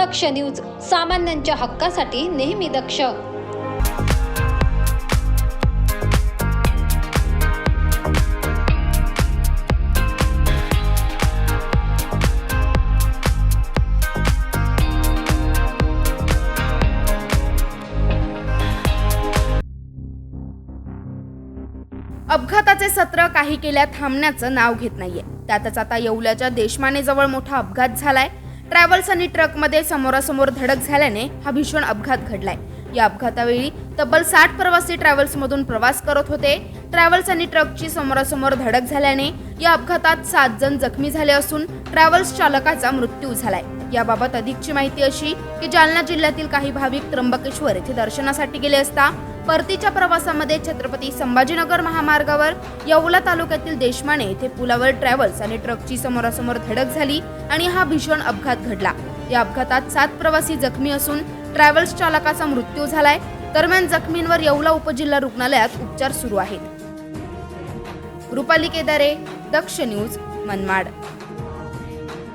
दक्ष news सामान्यांच्या हक्कासाठी नेहमी दक्ष. अपघाताचे सत्र काही केल्या थांबण्याचं नाव घेत नाहीये. त्यातच आता येवल्याच्या देशमानेजवळ मोठा अपघात झालाय. ट्रॅव्हल्स आणि ट्रकमध्ये समोरासमोर धडक झाल्याने हा भीषण अपघात घडलाय. या अपघातावेळी तब्बल साठ प्रवासी ट्रॅव्हल्समधून प्रवास करत होते. ट्रॅव्हल्स आणि ट्रकची समोरासमोर धडक झाल्याने या अपघातात सात जण जखमी झाले असून ट्रॅव्हल्स चालकाचा मृत्यू झालाय. याबाबत अधिकची माहिती अशी की जालना जिल्ह्यातील काही भाविक त्र्यंबकेश्वर येथे दर्शनासाठी गेले असता परतीच्या प्रवासामध्ये छत्रपती संभाजीनगर महामार्गावर येवला तालुक्यातील देशमाने येथे पुलावर ट्रॅव्हल्स आणि ट्रकची समोरासमोर धडक झाली आणि हा भीषण अपघात घडला. या अपघातात सात प्रवासी जखमी असून ट्रॅव्हल्स चालकाचा मृत्यू झालाय. दरम्यान जखमींवर येवला उपजिल्हा रुग्णालयात उपचार सुरू आहेत. रुपाली केदारे दक्ष न्यूज मनमाड.